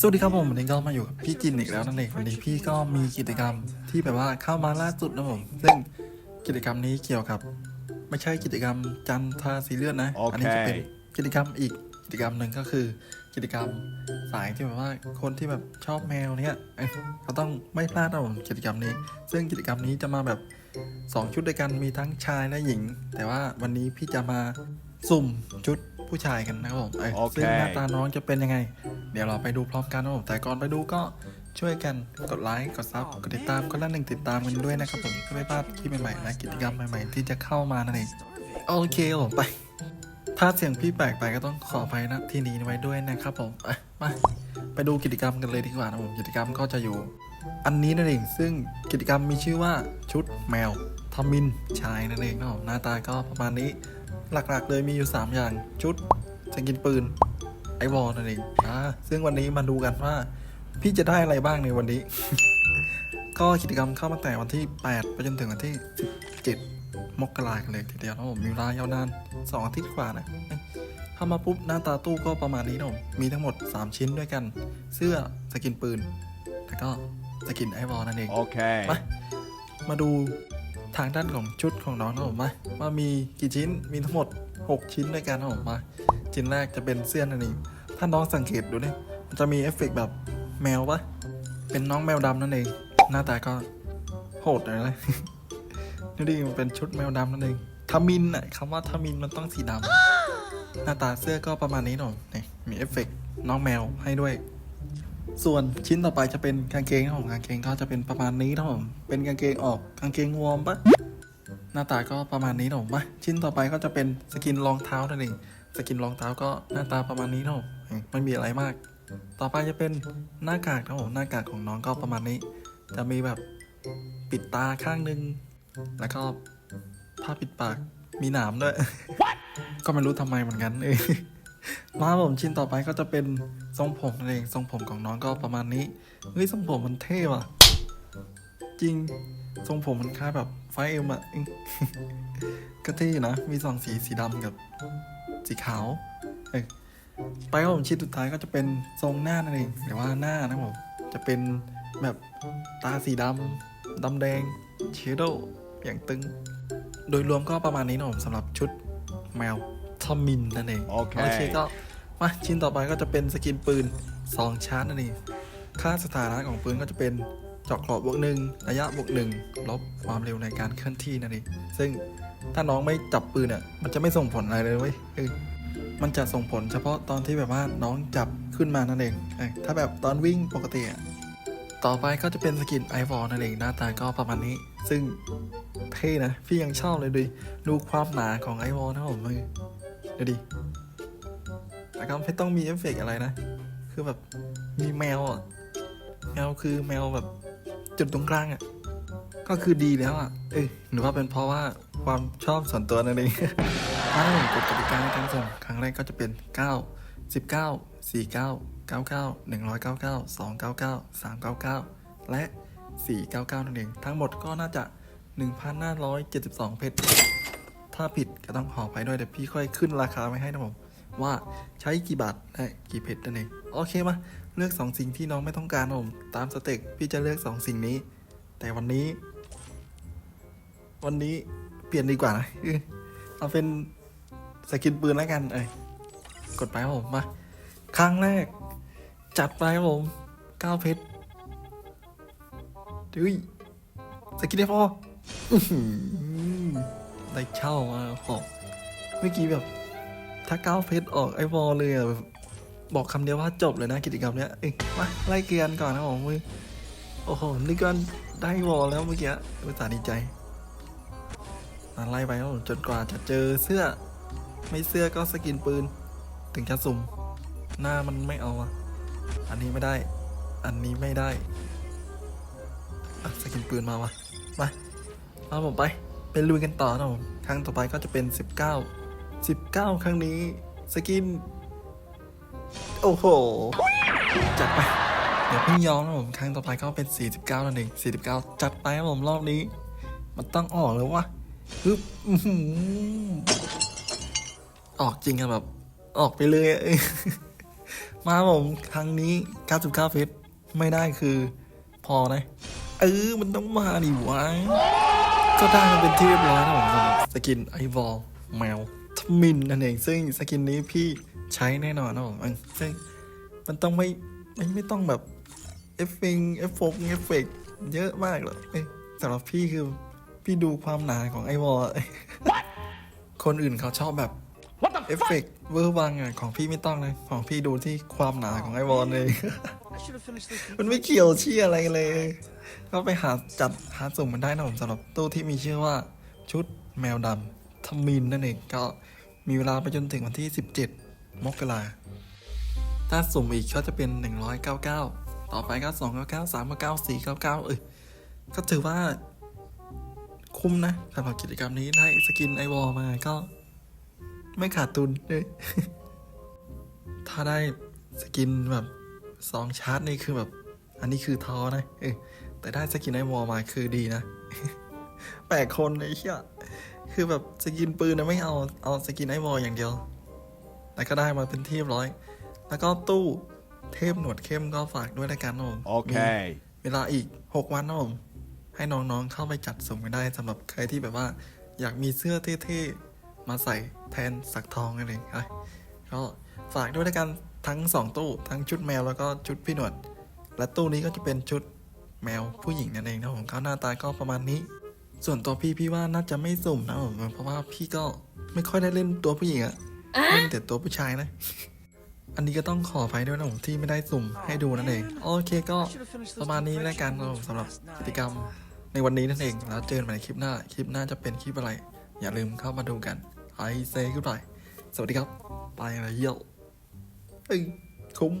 สวัสดีครับผมวันนี้ก็มาอยู่กับพี่จินอีกแล้วนั่นเองวันนี้พี่ก็มีกิจกรรมที่แบบว่าเข้ามาล่าสุดนะผมซึ่งกิจกรรมนี้เกี่ยวกับ ไม่ใช่กิจกรรมจันทราสีเลือดนะโอเคอันี้จะเป็นกิจกรรมอีกกิจกรรมหนึ่งก็คือ กิจกรรมสายที่แบบว่าคนที่แบบชอบแมวเนี่ยเอ้ยก็ต้องไม่พลาดนะผมกิจกรรมนี้ ซึ่งกิจกรรมนี้จะมาแบบสองชุดด้วยกันมีทั้งชายและหญิง แต่ว่าวันนี้พี่จะมาสุ่มชุด ผู้ชายกันนะครับผมเอ้ยโอเค ซึ่งหน้าตาน้องจะเป็นยังไง เดี๋ยวเราไปดูพร้อมกันนะผมแต่ก่อนไปดูก็ช่วยกันกดไลค์กดซับกดติดตามก็ละหนึ่งติดตามกันด้วยนะครับผมเพื่อไม่พลาดคลิปใหม่ๆและกิจกรรมใหม่ๆ ที่จะเข้ามานั่นเองโอเคครับผมไป ถ้าเสียงพี่แปลกไปก็ต้องขออภัยนะที่นี้ไว้ด้วยนะครับผมไปมาไปดูกิจกรรมกันเลยดีกว่านะผมกิจกรรมก็จะอยู่ อันนี้นั่นเองซึ่งกิจกรรมมีชื่อว่าชุดแมว ทมินชายนั่นเองนะผมหน้าตาก็ประมาณนี้หลักๆ เลยมีอยู่ 3 อย่างชุดสกินปืน ไอวอลนั่นเองอ่าซึ่งวันนี้มาดูกันว่า พี่จะได้อะไรบ้างในวันนี้ ก็กิจกรรมเข้าตั้งแต่วันที่ 8 ไปจนถึงวันที่ 17 มกรากันเลยทีเดียวนะผมมีเวลายาวนาน2อาทิตย์กว่านะเข้ามาปุ๊บหน้าตาตู้ก็ประมาณนี้นะผมมีทั้งหมด 3 ชิ้นด้วยกัน เสื้อสกินปืน แล้วก็สกินไอวอลนั่นเอง Okay. มามาดู ทางด้านของชุดของน้องนะผมมาว่ามีกี่ชิ้นมีทั้งหมด 6 ชิ้นด้วยกันนะผมมาชิ้นแรกจะเป็นเสื้อนั่นเองถ้าน้องสังเกตดูเนี่ยมันจะมีเอฟเฟกต์แบบแมวปะเป็นน้องแมวดำนั่นเอง หน้าตาก็โหดหน่อยนะนี่ดิมันเป็นชุดแมวดำนั่นเองทามินอะคำว่าทามินมันต้องสีดำหน้าตาเสื้อก็ประมาณนี้หน่อยนี่มีเอฟเฟกต์น้องแมวให้ด้วย ส่วนชิ้นต่อไปจะเป็นกางเกงนะผมกางเกงก็จะเป็นประมาณนี้นะผมเป็นกางเกงออกกางเกงวอร์มปะหน้าตาก็ประมาณนี้นะผมมาชิ้นต่อไปก็จะเป็นสกินรองเท้านั่นเองสกินรองเท้าก็หน้าตาประมาณนี้นะผมไม่มีอะไรมาก ต่อไปจะเป็นหน้ากากนะผมหน้ากากของน้องก็ประมาณนี้ จะมีแบบปิดตาข้างหนึง แล้วก็ผ้าปิดปากมีหนามด้วยก็ไม่รู้ทำไมเหมือนกันเออ มาผมชิ้นต่อไปก็จะเป็นทรงผมนั่นเองทรงผมของน้องก็ประมาณนี้เฮ้ยทรงผมมันเท่ว่ะ จริงทรงผมมันคล้ายแบบไฟเอ็มอะก็เท่นะมีสองสีสีดำกับ สีขาวเอ้ยไปผมชิ้นสุดท้ายก็จะเป็นทรงหน้านั่นเองหรือว่าหน้านะผมจะเป็นแบบตาสีดำดำแดงเชโดอย่างตึง โดยรวมก็ประมาณนี้นะผมสำหรับชุดแมว ทอมมินนั่นเองโอเคโอเคก็มาชิ้นต่อไปก็จะเป็นสกินปืน 2 ชาร์จนั่นเองค่าสถานะของปืนก็จะเป็นเจาะเกราะบวกหนึ่งระยะบวกหนึ่งลบความเร็วในการเคลื่อนที่นั่นเองซึ่งถ้าน้องไม่จับปืนอะมันจะไม่ส่งผลอะไรเลยเว้ยเออมันจะส่งผลเฉพาะตอนที่แบบว่าน้องจับขึ้นมานั่นเองเออถ้าแบบตอนวิ่งปกติอะต่อไปก็จะเป็นสกินไอวอลนั่นเองหน้าตาก็ประมาณนี้ ซึ่งเท่นะ พี่ยังชอบเลยดูดิดูความหนาของไอวอลนะผมมือ ดูดิแต่ก็ไม่ต้องมีเอฟเฟกต์อะไรนะ คือแบบมีแมวอะ แมวคือแมวแบบจุดตรงกลางอะ ก็คือดีแล้วอะ เอ้ยหรือว่าเป็นเพราะว่าความชอบส่วนตัวนั่นเองถ้าผมกฎกติกาในการส่งครั้งแรกก็จะเป็น 9 19 49 99 199 299 399 และ 499 นั่นเอง ทั้งหมดก็น่าจะ 1,572 เพชร ถ้าผิดก็ต้องขอไปด้วยเดี๋ยวพี่ค่อยขึ้นราคาไว้ให้นะผม ว่าใช้กี่บาทและกี่เพชรนั่นเองโอเคมาเลือก 2 สิ่งที่น้องไม่ต้องการนะผมตามสเต็กพี่จะเลือก 2 สิ่งนี้ แต่วันนี้ วันนี้เปลี่ยนดีกว่านะเอาเป็นสกินปืนแล้วกันเอ้ยกดไปครับผมมาครั้งแรก จัดไปครับผม9เพชรดุยสกินได้พอ ได้เช่ามาพอเมื่อกี้แบบถ้าก้าวเพชรออกไอวอลเลยอะบอกคำเดียวว่าจบเลยนะกิจกรรมเนี้ยเอ้ยมาไล่เกียนก่อนนะผมมือโอ้โหนี่ก็ได้วอลแล้วเมื่อกี้ภาษาห์ดีใจไล่ไปครับผมจนกว่าจะเจอเสื้อ ไม่เสื้อก็สกินปืน ถึงจะสุ่ม หน้ามันไม่เอาอะอันนี้ไม่ได้ อันนี้ไม่ได้สกินปืนมาวะมาเอาผมไป ไปลุยกันต่อนะผมครั้งต่อไปก็จะเป็น 19 19 ครั้งนี้สกิน โอ้โห จัดไป เดี๋ยวเพิ่งยอมนะผม ครั้งต่อไปก็เป็น 49นั่นเอง49 จัดไปครับผมรอบนี้ มันต้องออกเลยวะฮึบออกจริงอะแบบ ออกไปเลย มาผมครั้งนี้ 99 เฟสไม่ได้คือ พอนะ เออ มันต้องมาดิวะ ก็ได้มาเป็นที่เรียบร้อยนะผมสำหรับสกินไอวอลแมวทมินนั่นเองซึ่งสกินนี้พี่ใช้แน่นอนนะผมเออซึ่งมันต้องไม่ไม่ไม่ต้องแบบเอฟเฟงเอฟโฟกเอฟเฟกเยอะมากหรอกเอ้ยสำหรับพี่คือพี่ดูความหนาของไอวอลคนอื่นเขาชอบแบบเอฟเฟกต์เวอร์วังอะของพี่ไม่ต้องเลย ของพี่ดูที่ความหนาของไอวอลเลย มันไม่เกี่ยวเชี่ยอะไรเลย ก็ไปหาจัดหาสุ่มมันได้นะผมสำหรับตู้ที่มีชื่อว่าชุดแมวดำทมินนั่นเองก็มีเวลาไปจนถึงวันที่ 17 มกราถ้าสุ่มอีกก็จะเป็น 199 ต่อไปก็299 399 499 เอ้ยก็ถือว่า คุ้มนะสำหรับกิจกรรมนี้ได้สกินไอวอลมาก็ ไม่ขาดทุนเลยถ้าได้สกินแบบ สองชาร์จนี่คือแบบ อันนี้คือท้อนะเออแต่ได้สกินไอวอลมาคือดีนะแปลกคนไอ้เหี้ยคือแบบสกินปืนนะไม่เอาเอาสกินไอวอลอย่างเดียว แล้วก็ได้มาเป็นที่เรียบร้อย แล้วก็ตู้เทพหนวดเข้มก็ฝากด้วยรายการนะผมมี Okay. เวลาอีก6วันนะผมให้น้องๆเข้าไปจัดส่งกันได้สำหรับใครที่แบบว่า อยากมีเสื้อเท่ๆมาใส่แทนสักทองอะไรอย่างเงี้ยก็ฝากด้วยในการ ทั้ง 2 ตู้ทั้งชุดแมวแล้วก็ชุดพี่หนวด และตู้นี้ก็จะเป็นชุดแมวผู้หญิงนั่นเองนะผมก็หน้าตาก็ประมาณนี้ ส่วนตัวพี่พี่ว่าน่าจะไม่สุ่มนะผมเพราะว่าพี่ก็ไม่ค่อยได้เล่นตัวผู้หญิงอะเล่นแต่ตัวผู้ชายนะอันนี้ก็ต้องขออภัยด้วยนะผมที่ไม่ได้สุ่มให้ดูนั่นเอง โอเคก็ประมาณนี้แล้วกันสำหรับกิจกรรมในวันนี้นั่นเอง แล้วเจอกันใหม่ในคลิปหน้า คลิปหน้าจะเป็นคลิปอะไร อย่าลืมเข้ามาดูกันไอเซ่ขึ้นไปสวัสดีครับ ไปแล้วเยี่ยว เอ้ยคุ้ม